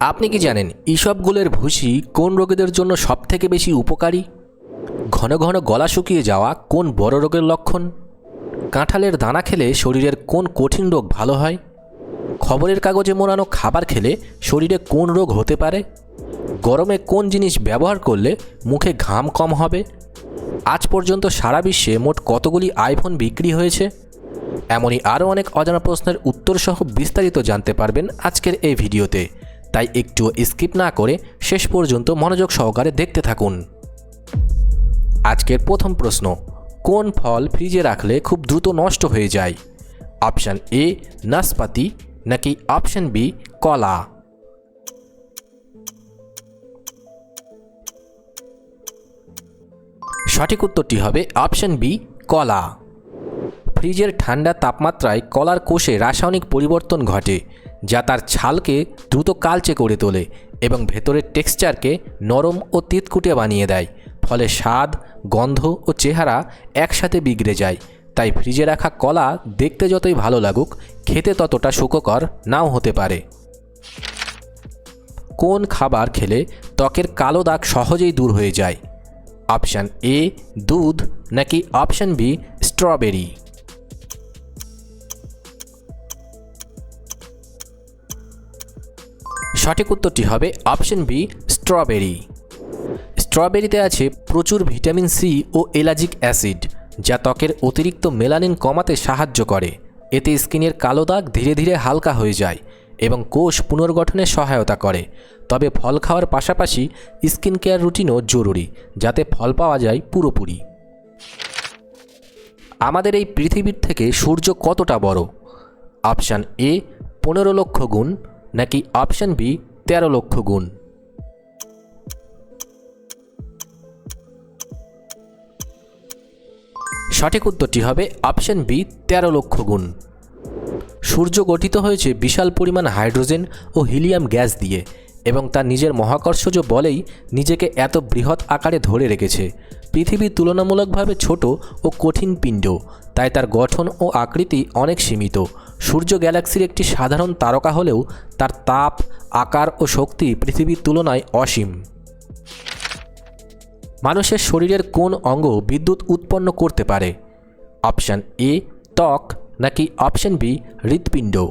আপনি কি জানেন ইসবগুলের ভুসি কোন রোগীদের জন্য সবথেকে বেশি উপকারী? ঘন ঘন গলা শুকিয়ে যাওয়া কোন বড় রোগের লক্ষণ? কাঁঠালের দানা খেলে শরীরের কোন কঠিন রোগ ভালো হয়? খবরের কাগজে মোড়ানো খাবার খেলে শরীরে কোন রোগ হতে পারে? গরমে কোন জিনিস ব্যবহার করলে মুখে ঘাম কম হবে? আজ পর্যন্ত সারা বিশ্বে মোট কতগুলি আইফোন বিক্রি হয়েছে? এমনই আরও অনেক অজানা প্রশ্নের উত্তর সহ বিস্তারিত জানতে পারবেন আজকের এই ভিডিওতে। তাই একটুও স্কিপ না করে শেষ পর্যন্ত মনোযোগ সহকারে দেখতে থাকুন। আজকের প্রথম প্রশ্ন, কোন ফল ফ্রিজে রাখলে খুব দ্রুত নষ্ট হয়ে যায়? অপশান এ, নাশপাতি, নাকি অপশান বি, কলা? সঠিক উত্তরটি হবে অপশান বি, কলা। ফ্রিজের ঠান্ডা তাপমাত্রায় কলার কোষে রাসায়নিক পরিবর্তন ঘটে যা তার ছালকে দ্রুত কালচে করে তোলে এবং ভেতরের টেক্সচারকে নরম ও তিতকুটে বানিয়ে দেয়। ফলে স্বাদ, গন্ধ ও চেহারা একসাথে বিগড়ে যায়। তাই ফ্রিজে রাখা কলা দেখতে যতই ভালো লাগুক, খেতে ততটা সুখকর নাও হতে পারে। কোন খাবার খেলে ত্বকের কালো দাগ সহজেই দূর হয়ে যায়? অপশান এ, দুধ, নাকি অপশান বি, স্ট্রবেরি। সঠিক উত্তরটি হবে অপশন বি, স্ট্রবেরি। স্ট্রবেরিতে আছে প্রচুর ভিটামিন সি ও এলাজিক অ্যাসিড, যা ত্বকের অতিরিক্ত মেলানিন কমাতে সাহায্য করে। এতে স্কিনের কালো দাগ ধীরে ধীরে হালকা হয়ে যায় এবং কোষ পুনর্গঠনে সহায়তা করে। তবে ফল খাওয়ার পাশাপাশি স্কিন কেয়ার রুটিনও জরুরি, যাতে ফল পাওয়া যায় পুরোপুরি। আমাদের এই পৃথিবীর থেকে সূর্য কতটা বড়? অপশান এ, পনেরো লক্ষ গুণ। নাকি অপশন বি, তেরো লক্ষ গুণ। সঠিক উত্তরটি হবে অপশন বি, তেরো লক্ষ গুণ। সূর্য গঠিত হয়েছে বিশাল পরিমাণ হাইড্রোজেন ও হিলিয়াম গ্যাস দিয়ে। এবং তার নিজের মহাকর্ষজ বলেই নিজেকে এত বৃহৎ আকারে ধরে রেখেছে, পৃথিবী তুলনামূলকভাবে ছোট ও কঠিন পিণ্ড, তাই তার গঠন ও আকৃতি অনেক সীমিত। সূর্য গ্যালাক্সির একটি সাধারণ তারকা হলেও তার তাপ, আকার ও শক্তি পৃথিবীর তুলনায় অসীম। মানুষের শরীরের কোন অঙ্গ বিদ্যুৎ উৎপন্ন করতে পারে? অপশান এ, ত্বক, নাকি অপশান বি, হৃৎপিণ্ড?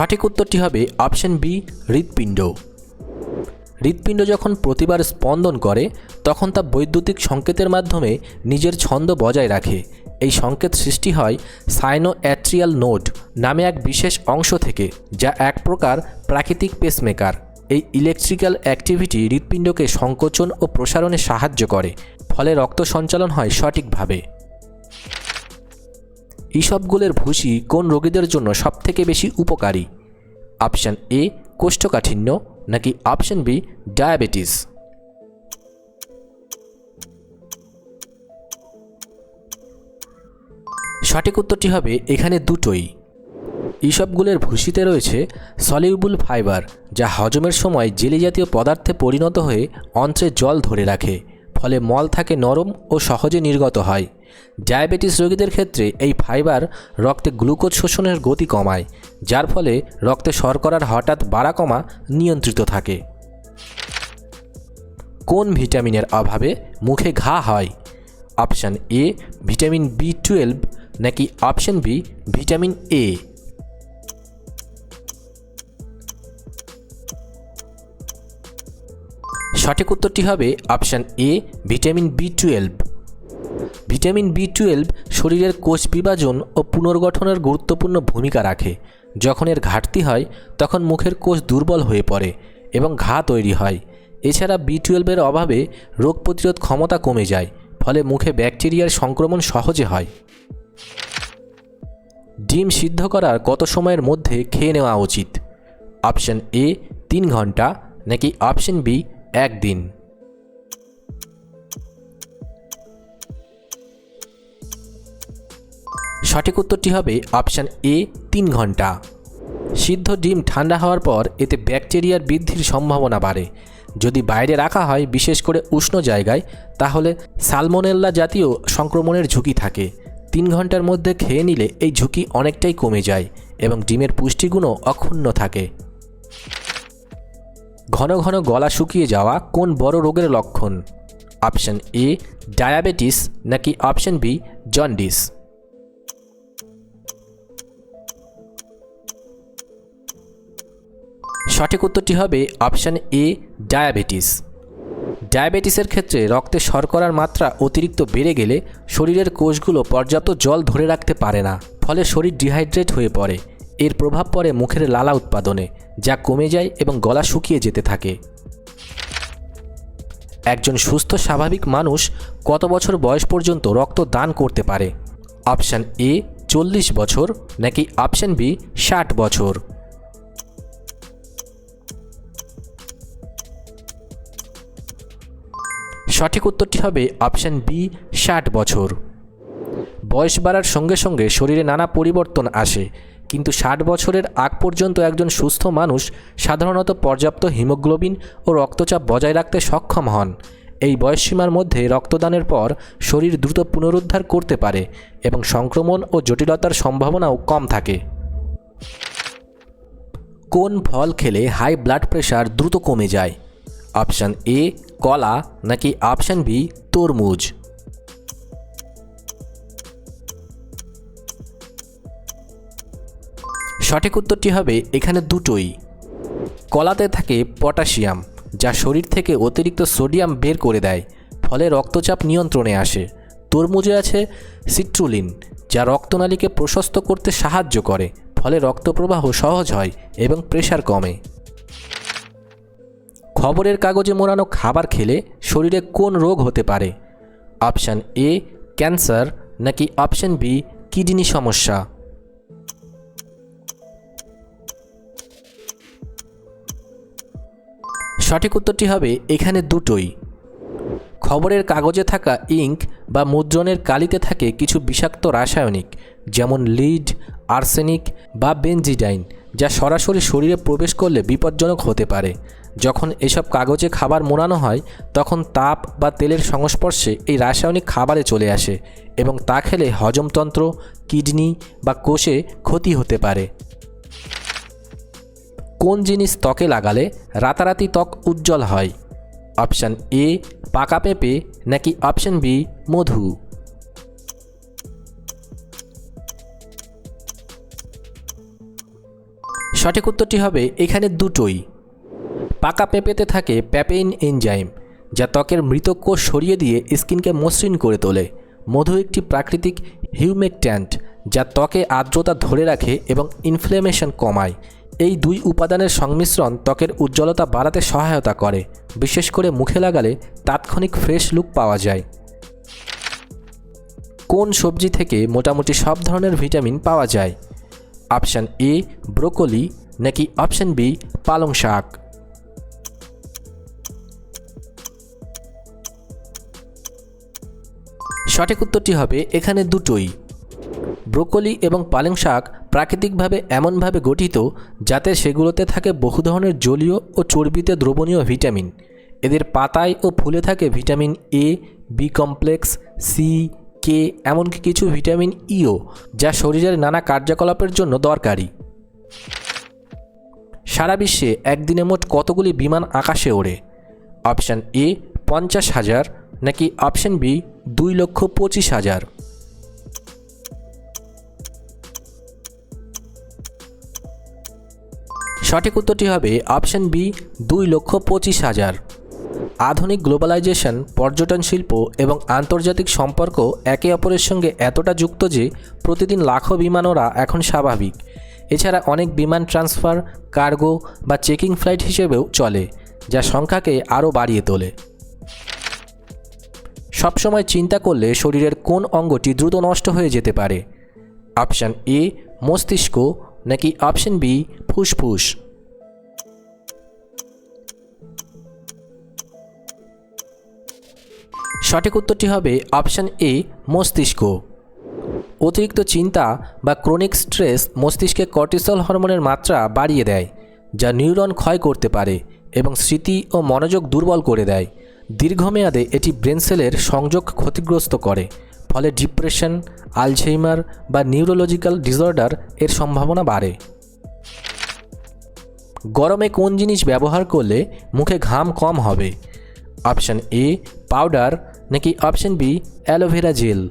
সঠিক উত্তরটি হবে অপশান বি, হৃৎপিণ্ড। হৃৎপিণ্ড যখন প্রতিবার স্পন্দন করে, তখন তা বৈদ্যুতিক সংকেতের মাধ্যমে নিজের ছন্দ বজায় রাখে। এই সংকেত সৃষ্টি হয় সাইনো অ্যাট্রিয়াল নোড নামে এক বিশেষ অংশ থেকে, যা এক প্রকার প্রাকৃতিক পেসমেকার এই ইলেকট্রিক্যাল অ্যাক্টিভিটি হৃৎপিণ্ডকে সংকোচন ও প্রসারণে সাহায্য করে, ফলে রক্ত সঞ্চালন হয় সঠিকভাবে। ইসবগুলের ভুসি কোন রোগীদের জন্য সবথেকে বেশি উপকারী? অপশান এ, কোষ্ঠকাঠিন্য, নাকি অপশান বি, ডায়াবেটিস? সঠিক উত্তরটি হবে এখানে দুটোই। ইসবগুলের ভুসিতে রয়েছে সলিউবল ফাইবার, যা হজমের সময় জেলি জাতীয় পদার্থে পরিণত হয়ে অন্ত্রে জল ধরে রাখে, ফলে মল থাকে নরম ও সহজে নির্গত হয়। ডায়াবেটিস রোগীদের ক্ষেত্রে এই ফাইবার রক্তে গ্লুকোজ শোষণের গতি কমায়, যার ফলে রক্তে শর্করার হঠাৎ বাড়া কমা নিয়ন্ত্রিত থাকে। কোন ভিটামিনের অভাবে মুখে ঘা হয়? Option A, vitamin B twelve, নাকি অপশান বি, ভিটামিন এ? সঠিক উত্তরটি হবে option A, vitamin B twelve. Vitamin B twelve শরীরের কোষ বিভাজন ও পুনর্গঠনের গুরুত্বপূর্ণ ভূমিকা রাখে। যখন এর ঘাটতি হয়, তখন মুখের কোষ দুর্বল হয়ে পড়ে এবং ঘা তৈরি হয়। এছাড়া বি টুয়েলভের অভাবে রোগ প্রতিরোধ ক্ষমতা কমে যায়, ফলে মুখে ব্যাকটেরিয়ার সংক্রমণ সহজে হয়। ডিম সিদ্ধ করার কত সময়ের মধ্যে খেয়ে নেওয়া উচিত? অপশন এ, তিন ঘণ্টা, নাকি অপশন বি একদিন সঠিক উত্তরটি হবে অপশান এ, তিন ঘণ্টা। সিদ্ধ ডিম ঠান্ডা হওয়ার পর এতে ব্যাকটেরিয়ার বৃদ্ধির সম্ভাবনা বাড়ে। যদি বাইরে রাখা হয়, বিশেষ করে উষ্ণ জায়গায়, তাহলে সালমোনেল্লা জাতীয় সংক্রমণের ঝুঁকি থাকে। তিন ঘণ্টার মধ্যে খেয়ে নিলে এই ঝুঁকি অনেকটাই কমে যায় এবং ডিমের পুষ্টিগুণও অক্ষুণ্ণ থাকে। ঘন ঘন গলা শুকিয়ে যাওয়া কোন বড় রোগের লক্ষণ? অপশন এ, ডায়াবেটিস নাকি অপশন বি, জন্ডিস? সঠিক উত্তরটি হবে অপশন এ, ডায়াবেটিস। ডায়াবেটিসের ক্ষেত্রে রক্তে শর্করার মাত্রা অতিরিক্ত বেড়ে গেলে শরীরের কোষগুলো পর্যাপ্ত জল ধরে রাখতে পারে না, ফলে শরীর ডিহাইড্রেট হয়ে পড়ে। এর প্রভাব পড়ে মুখের লালা উৎপাদনে, যা কমে যায় এবং গলা শুকিয়ে যেতে থাকে। একজন সুস্থ, স্বাভাবিক মানুষ কত বছর বয়স পর্যন্ত রক্ত দান করতে পারে? অপশান এ, চল্লিশ বছর নাকি অপশান বি, ষাট বছর? সঠিক উত্তরটি হবে অপশান বি, ষাট বছর। বয়স বাড়ার সঙ্গে সঙ্গে শরীরে নানা পরিবর্তন আসে, কিন্তু ষাট বছরের আগ পর্যন্ত একজন সুস্থ মানুষ সাধারণত পর্যাপ্ত হিমোগ্লোবিন ও রক্তচাপ বজায় রাখতে সক্ষম হন। এই বয়সসীমার মধ্যে রক্তদানের পর শরীর দ্রুত পুনরুদ্ধার করতে পারে এবং সংক্রমণ ও জটিলতার সম্ভাবনাও কম থাকে। কোন ফল খেলে হাই ব্লাড প্রেশার দ্রুত কমে যায়? অপশান এ, কলা, নাকি অপশান বি, তরমুজ? সঠিক উত্তরটি হবে এখানে দুটোই। কলাতে থাকে পটাশিয়াম, যা শরীর থেকে অতিরিক্ত সোডিয়াম বের করে দেয়, ফলে রক্তচাপ নিয়ন্ত্রণে আসে। তরমুজে আছে সিট্রুলিন, যা রক্তনালীকে প্রশস্ত করতে সাহায্য করে, ফলে রক্তপ্রবাহ সহজ হয় এবং প্রেশার কমে। খবরের কাগজে মোড়ানো খাবার খেলে শরীরে কোন রোগ হতে পারে? অপশান এ, ক্যান্সার, নাকি অপশান বি, কিডনি সমস্যা? সঠিক উত্তরটি হবে এখানে দুটোই। খবরের কাগজে থাকা ইঙ্ক বা মুদ্রণের কালিতে থাকে কিছু বিষাক্ত রাসায়নিক, যেমন লিড, আর্সেনিক বা বেনজিডাইন, যা সরাসরি শরীরে প্রবেশ করলে বিপজ্জনক হতে পারে। যখন এসব কাগজে খাবার মোড়ানো হয়, তখন তাপ বা তেলের সংস্পর্শে এই রাসায়নিক খাবারে চলে আসে এবং তা খেলে হজমতন্ত্র, কিডনি বা কোষে ক্ষতি হতে পারে। কোন জিনিস ত্বকে লাগালে রাতারাতি ত্বক উজ্জ্বল হয়? অপশান এ, পাকা পেঁপে নাকি অপশান বি, মধু? সঠিক উত্তরটি হবে এখানে দুটোই। পাকা পেঁপেতে থাকে প্যাপেইন এনজাইম, যা ত্বকের মৃত কোষ সরিয়ে দিয়ে স্কিনকে মসৃণ করে তোলে। মধু একটি প্রাকৃতিক হিউমেকট্যান্ট, যা ত্বকে আর্দ্রতা ধরে রাখে এবং ইনফ্লেমেশন কমায়। এই দুই উপাদানের সংমিশ্রণ ত্বকের উজ্জ্বলতা বাড়াতে সহায়তা করে, বিশেষ করে মুখে লাগালে তাৎক্ষণিক ফ্রেশ লুক পাওয়া যায়। কোন সবজি থেকে মোটামুটি সব ধরনের ভিটামিন পাওয়া যায়? অপশান এ, ব্রোকলি, নাকি অপশান বি, পালং শাক? সঠিক উত্তরটি হবে এখানে দুটোই। ব্রোকলি এবং পালং শাক প্রাকৃতিকভাবে এমনভাবে গঠিত যাতে সেগুলোতে থাকে বহু ধরনের জলীয় ও চর্বিতে দ্রবণীয় ভিটামিন। এদের পাতায় ও ফুলে থাকে vitamin A B complex C K এমনকি কিছু ভিটামিন ইও যা শরীরের নানা কার্যকলাপের জন্য দরকারি। সারা বিশ্বে একদিনে মোট কতগুলি বিমান আকাশে ওড়ে? অপশান এ পঞ্চাশ হাজার নাকি অপশান বি দুই লক্ষ পঁচিশ হাজার? সঠিক উত্তরটি হবে অপশান বি দুই লক্ষ পঁচিশ হাজার। আধুনিক গ্লোবালাইজেশন, পর্যটন শিল্প এবং আন্তর্জাতিক সম্পর্ক একে অপরের সঙ্গে এতটা যুক্ত যে প্রতিদিন লাখো বিমান ওরা এখন স্বাভাবিক। এছাড়া অনেক বিমান ট্রান্সফার, কার্গো বা চেকিং ফ্লাইট হিসেবেও চলে, যা সংখ্যাকে আরও বাড়িয়ে তোলে। সবসময় চিন্তা করলে শরীরের কোন অঙ্গটি দ্রুত নষ্ট হয়ে যেতে পারে? অপশান এ, মস্তিষ্ক, নাকি অপশন বি, ফুসফুস? সঠিক উত্তরটি হবে অপশান এ, মস্তিষ্ক। অতিরিক্ত চিন্তা বা ক্রনিক স্ট্রেস মস্তিষ্কে কর্টিসল হরমোনের মাত্রা বাড়িয়ে দেয়, যা নিউরন ক্ষয় করতে পারে এবং স্মৃতি ও মনোযোগ দুর্বল করে দেয়। দীর্ঘমেয়াদে এটি ব্রেন সেলের সংযোগ ক্ষতিগ্রস্ত করে, ফলে ডিপ্রেশন, আলঝেইমার বা নিউরোলজিক্যাল ডিসঅর্ডার এর সম্ভাবনা বাড়ে। গরমে কোন জিনিস ব্যবহার করলে মুখে ঘাম কম হবে? অপশান এ, পাউডার, নাকি option B, aloe vera gel?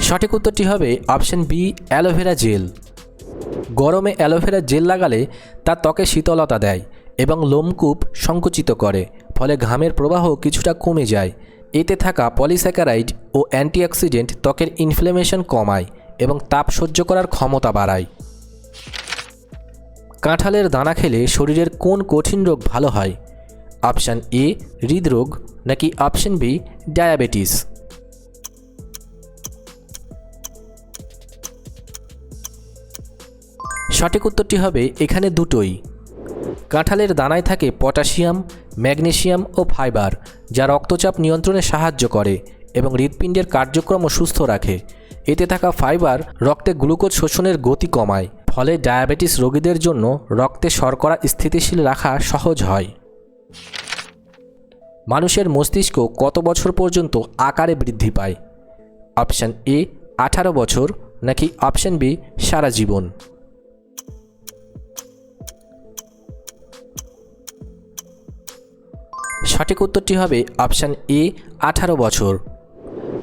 সঠিক উত্তরটি হবে option B, aloe vera gel. গরমে অ্যালোভেরা জেল লাগালে তা ত্বকে শীতলতা দেয় এবং লোমকূপ সংকুচিত করে, ফলে ঘামের প্রবাহ কিছুটা কমে যায়। এতে থাকা পলিস্যাকারাইড ও অ্যান্টিঅক্সিডেন্ট ত্বকের ইনফ্লেমেশন কমায় এবং তাপ সহ্য করার ক্ষমতা বাড়ায়। কাঁঠালের দানা খেলে শরীরের কোন কঠিন রোগ ভালো হয়? অপশান এ, হৃদরোগ, নাকি অপশান বি, ডায়াবেটিস? সঠিক উত্তরটি হবে এখানে দুটোই। কাঁঠালের দানায় থাকে পটাশিয়াম, ম্যাগনেশিয়াম ও ফাইবার, যা রক্তচাপ নিয়ন্ত্রণে সাহায্য করে এবং হৃৎপিণ্ডের কার্যক্রমও সুস্থ রাখে। এতে থাকা ফাইবার রক্তে গ্লুকোজ শোষণের গতি কমায়, ফলে ডায়াবেটিস রোগীদের জন্য রক্তে শর্করা স্থিতিশীল রাখা সহজ হয়। মানুষের মস্তিষ্ক কত বছর পর্যন্ত আকারে বৃদ্ধি পায়? অপশান এ, আঠারো বছর, নাকি অপশান বি, সারা জীবন। সঠিক উত্তরটি হবে অপশান এ, আঠারো বছর।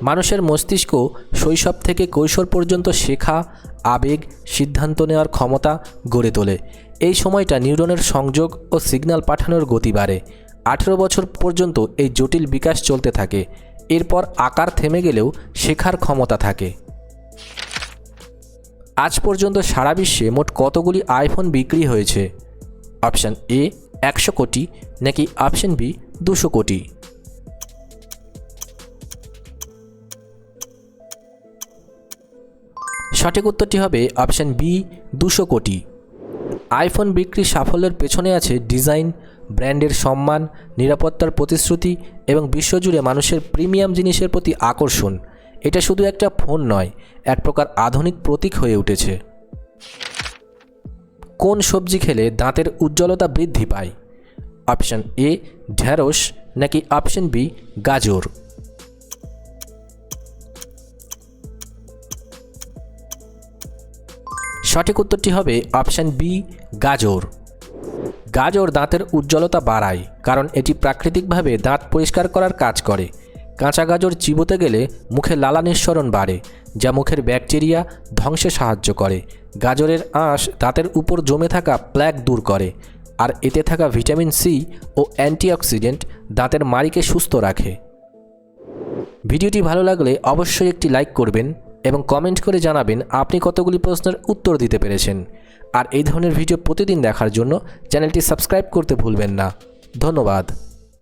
মানুষের মস্তিষ্ক শৈশব থেকে কৈশোর পর্যন্ত শেখা, আবেগ, সিদ্ধান্ত নেওয়ার ক্ষমতা গড়ে তোলে। এই সময়টা নিউরনের সংযোগ ও সিগন্যাল পাঠানোর গতি বাড়ে। আঠেরো বছর পর্যন্ত এই জটিল বিকাশ চলতে থাকে। এরপর আকার থেমে গেলেও শেখার ক্ষমতা থাকে। আজ পর্যন্ত সারা বিশ্বে মোট কতগুলি আইফোন বিক্রি হয়েছে? অপশান এ, একশো কোটি, নাকি অপশান বি দুশো কোটি। সঠিক উত্তরটি হবে অপশান বি, দুশো কোটি। আইফোন বিক্রির সাফল্যের পেছনে আছে ডিজাইন, ব্র্যান্ডের সম্মান, নিরাপত্তার প্রতিশ্রুতি এবং বিশ্বজুড়ে মানুষের প্রিমিয়াম জিনিসের প্রতি আকর্ষণ। এটা শুধু একটা ফোন নয়, এক প্রকার আধুনিক প্রতীক হয়ে উঠেছে। কোন সবজি খেলে দাঁতের উজ্জ্বলতা বৃদ্ধি পায়? অপশান এ ঢ্যাঁড়স নাকি অপশান বি, গাজর? সঠিক উত্তরটি হবে অপশান বি, গাজর। গাজর দাঁতের উজ্জ্বলতা বাড়ায়, কারণ এটি প্রাকৃতিকভাবে দাঁত পরিষ্কার করার কাজ করে। কাঁচা গাজর চিবোতে গেলে মুখে লালা নিঃসরণ বাড়ে, যা মুখের ব্যাকটেরিয়া ধ্বংসে সাহায্য করে। গাজরের আঁশ দাঁতের উপর জমে থাকা প্ল্যাক দূর করে। আর এতে থাকা ভিটামিন সি ও অ্যান্টিঅক্সিডেন্ট দাঁতের মাড়িকে সুস্থ রাখে। ভিডিওটি ভালো লাগলে অবশ্যই একটি লাইক করবেন এবং কমেন্ট করে জানাবেন আপনি কতগুলি প্রশ্নের উত্তর দিতে পেরেছেন। আর এই ধরনের ভিডিও প্রতিদিন দেখার জন্য চ্যানেলটি সাবস্ক্রাইব করতে ভুলবেন না। ধন্যবাদ।